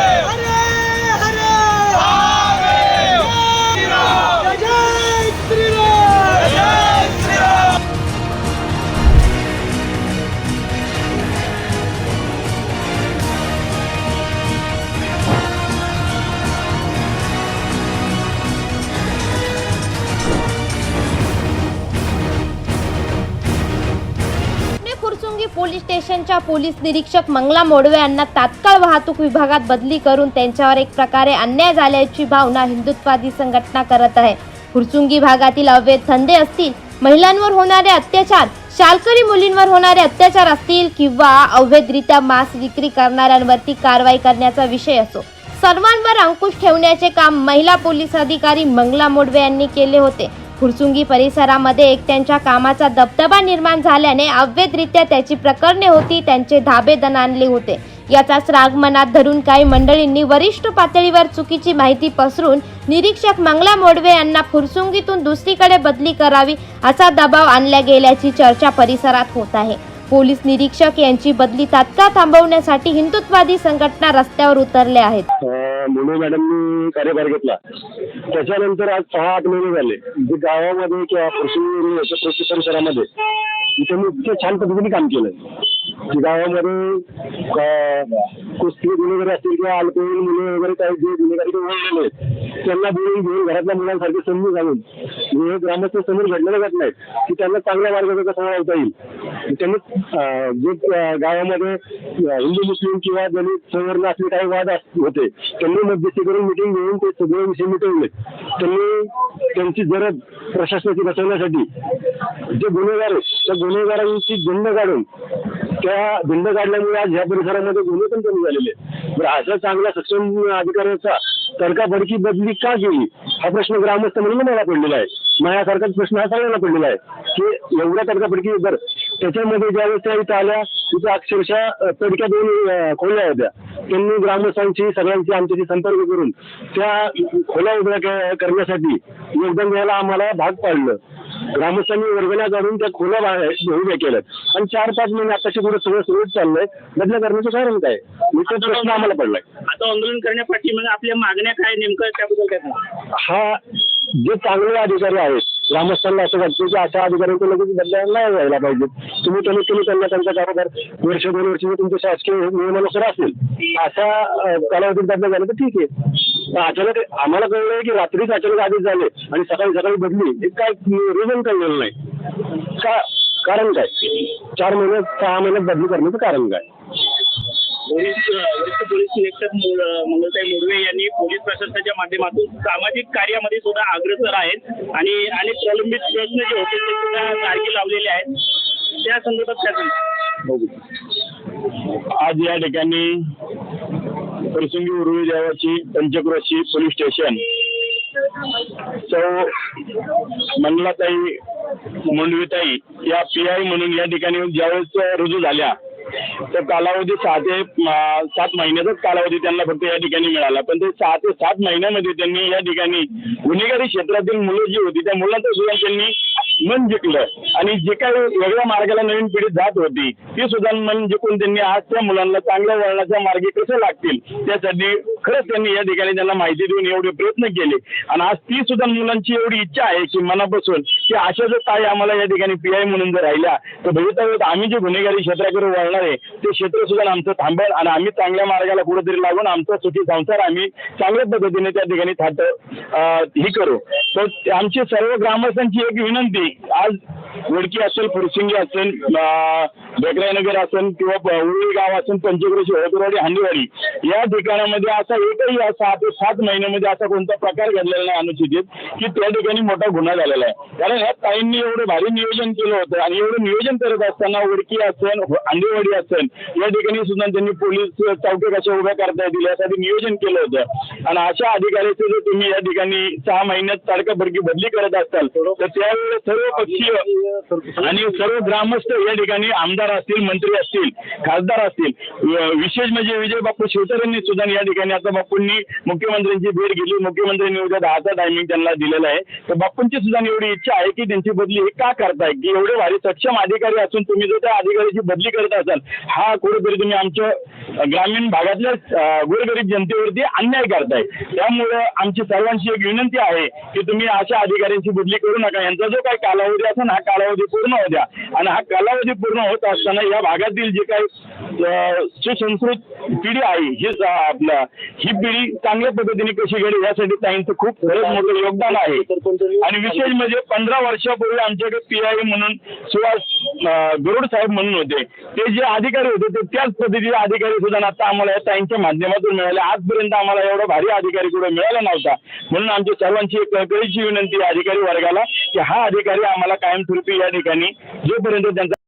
Valeu! Police स्टेशनच्या police निरीक्षक मंगला मोडवे यांना तात्काळ वाहतूक विभागात बदली करून त्यांच्यावर एक प्रकारे अन्याय झाल्याची भावना हिंदुत्वादी संघटना करत आहे. फुरसुंगी भागातील अवैध धंदे असतील महिलांवर होणारे अत्याचार शालकरी मुलींवर होणारे अत्याचार असतील किंवा अवैधरित्या मांस विक्री करणाऱ्यांवरती कारवाई करण्याचा विषय असो सर्वांवर अंकुश ठेवण्याचे काम महिला पोलीस अधिकारी मंगला मोडवे यांनी केले होते. फुरसुंगी परिसरामध्ये एक त्यांच्या कामाचा दबदबा निर्माण झाल्याने अवैधरित्या त्याची प्रकरणे होती त्यांचे धाबे दणाणले होते. याचाच राग मनात धरून काही मंडळींनी वरिष्ठ पातळीवर चुकीची माहिती पसरून निरीक्षक मंगला मोडवे यांना फुरसुंगीतून दुसरीकडे बदली करावी असा दबाव आणला गेल्याची चर्चा परिसरात होत आहे. पोलीस निरीक्षक यांची बदली तात्काळ थांबवण्यासाठी हिंदुत्वादी संघटना रस्त्यावर उतरल्या आहेत. मुंडे मॅडमनी कार्यभार घेतला. त्याच्यानंतर आज सहा आठ महिने झाले. जे गावामध्ये किंवा कृषी याच्या कृषी परिसरामध्ये इथे मी इतक्या छान पद्धतीने काम केलं गावामध्ये कुस्ती गुन्हेगारी असतील किंवा अल्कोहोल मुले वगैरे काही जे गुन्हेगारी ओळखलेले त्यांना बोलून घेऊन घरातल्या मुलांसारखे समजून घालून हे ग्रामस्थ समोर घडलेलं जात नाही की त्यांना चांगल्या मार्गाचा कसा वळवता येईल. त्यांनी जे गावामध्ये हिंदू मुस्लिम किंवा दलित सवर्ण असले काही वाद होते त्यांनी मध्यस्थी करून मिटिंग घेऊन ते सगळे विषय मिटवले. त्यांनी त्यांची गरज प्रशासनाची बसवण्यासाठी जे गुन्हेगार आहेत त्या गुन्हेगारांची झुंड काढून त्या झुंड काढल्यामुळे आज ह्या परिसरामध्ये गुन्हे पण कमी झालेले आहेत. अशा चांगल्या सक्षम अधिकाऱ्याचा तडकाफडकी बदली का केली? हा प्रश्न ग्रामस्थ म्हणून मला पडलेला आहे. माझ्यासारखाच प्रश्न हा सगळ्यांना पडलेला आहे. की एवढ्या तडकाफडकी बरं त्याच्यामध्ये ज्यावेळेस त्या इथं आल्या तिथं अक्षरशः तडक्या दोन खोल्या होत्या. त्यांनी ग्रामस्थांची सगळ्यांची आमच्याशी संपर्क करून त्या खोल्या उभ्या करण्यासाठी योगदान द्यायला आम्हाला भाग पाडलं. ग्रामस्थांनी वर्गण्या काढून त्या खोल्या बाहेर उभ्या केल्यात आणि चार पाच महिने आताच्या पुढे सगळं सुरळीत चाललंय. बदल्या करण्याचं कारण काय? मी तो प्रश्न आम्हाला पडलाय. आता आंदोलन करण्यापाठी मग आपल्या मागण्या काय नेमकं त्याबद्दल काय हा जे चांगले अधिकारी आहेत ग्रामस्थांना असं वाटतं की अशा अधिकाऱ्यांचं लगेच बदलायला नाही व्हायला पाहिजे. तुम्ही कमीत कमी त्यांना त्यांचा कारभार वर्ष दोन वर्ष तुमचे तुमच्या शासकीय नियमानुसार असेल अशा कालावधीत बदला झाला तर ठीक आहे. अचानक आम्हाला कळलं की रात्रीच अचानक आदेश झाले आणि सकाळी सकाळी बदली. हे काय रिझन कळलेलं नाही? का कारण काय? चार महिन्यात सहा महिन्यात बदली करण्याचं कारण काय? वरिष्ठ पोलीस निरीक्षक मंगलताई यांनी पोलीस प्रशासनाच्या माध्यमातून सामाजिक कार्यामध्ये सुद्धा अग्रसर आहेत. आणि अनेक प्रलंबित प्रश्न जे होते ते सुद्धा मार्गी लावलेले आहेत. त्या संदर्भात काय आज या ठिकाणी प्रसंगी उरुळी देवाची पंचक्रोशी पोलीस स्टेशन. सौ मंडलाताई मुंडवीताई या पी आय म्हणून या ठिकाणी ज्यावेळेस रुजू झाल्या तर कालावधी सहा ते सात महिन्याचाच कालावधी त्यांना फक्त या ठिकाणी मिळाला. पण ते सहा ते सात महिन्यामध्ये त्यांनी या ठिकाणी गुन्हेगारी क्षेत्रातील मुलं जी होती त्या मुलांचं सुद्धा त्यांनी मन जिंकलं. आणि जे काही वेगळ्या मार्गाला नवीन पिढी जात होती ती सुद्धा मन जिंकून त्यांनी आज त्या मुलांना चांगल्या वळणाच्या मार्गे कसे लागतील त्यासाठी खरंच त्यांनी या ठिकाणी त्यांना माहिती देऊन एवढे प्रयत्न केले. आणि आज ती सुद्धा मुलांची एवढी इच्छा आहे की मनापासून की अशा जर ताई आम्हाला या ठिकाणी पी आय म्हणून जर राहिल्या तर भवितव्यात आम्ही जे गुन्हेगारी क्षेत्राकडे वळणार आहे ते क्षेत्र सुद्धा आमचं थांबेल आणि आम्ही चांगल्या मार्गाला कुठेतरी लागून आमचा सुखी संसार आम्ही चांगल्या पद्धतीने त्या ठिकाणी थाट ही करू. तर आमची सर्व ग्रामस्थांची एक विनंती आज वडकी असेल फुरसिंगी असेल बेकराईनगर असेल किंवा उळी गाव असेल पंचक्रोशी होतरवाडी हांडीवाडी या ठिकाणामध्ये असा एकही सहा ते सात महिन्यामध्ये असा कोणता प्रकार घडलेला नाही अनुचित की त्या ठिकाणी मोठा गुन्हा झालेला आहे. कारण ह्या ताईंनी एवढं भारी नियोजन केलं होतं आणि एवढं नियोजन करत असताना उडकी असेल हांडीवाडी असेल या ठिकाणी सुद्धा त्यांनी पोलीस चौक्या कशा उभ्या करता येतील यासाठी नियोजन केलं होतं. आणि अशा अधिकाऱ्याचे जर तुम्ही या ठिकाणी सहा महिन्यात ताडकाफडकी बदली करत असाल तर त्यावेळेस सर्व पक्षीय आणि सर्व ग्रामस्थ या ठिकाणी आमदार असतील मंत्री असतील खासदार असतील. विशेष म्हणजे विजय बापू शिवतरेंनी सुद्धा या ठिकाणी आता बापूंनी मुख्यमंत्र्यांची भेट घेतली. मुख्यमंत्र्यांनी उद्या दहाचा टायमिंग त्यांना दिलेला आहे. तर बापूंची सुद्धा एवढी इच्छा आहे की त्यांची बदली हे का करताय? की एवढे भारी सक्षम अधिकारी असून तुम्ही जर त्या अधिकाऱ्याची बदली करत असाल हा कुठेतरी तुम्ही आमच्या ग्रामीण भागातल्या गोरगरीब जनतेवरती अन्याय करताय. त्यामुळे आमची सर्वांची एक विनंती आहे की तुम्ही अशा अधिकाऱ्यांची बदली करू नका. यांचा जो काही कालावधी असेल हा कालावधी पूर्ण होऊ द्या. आणि हा कालावधी पूर्ण होत असताना या भागातील जे काही सुसंस्कृत पिढी आहे ही आपल्या ही पिढी चांगल्या पद्धतीने कशी घडेल यासाठी ताईंचं खूप खरंच मोठं योगदान आहे. आणि विशेष म्हणजे पंधरा वर्षापूर्वी आमच्याकडे पी आय म्हणून सुभाष गरुड साहेब म्हणून होते. ते जे अधिकारी होते ते त्याच पद्धतीचे अधिकारी सुद्धा आता आम्हाला या ताईंच्या माध्यमातून मिळाले. आजपर्यंत आम्हाला एवढा भारी अधिकारी कुठे मिळाला नव्हता. म्हणून आमच्या सर्वांची एक कळकळीची विनंती अधिकारी वर्गाला की हा अधिकारी आम्हाला कायमस्वरूपी या ठिकाणी जोपर्यंत त्यांचा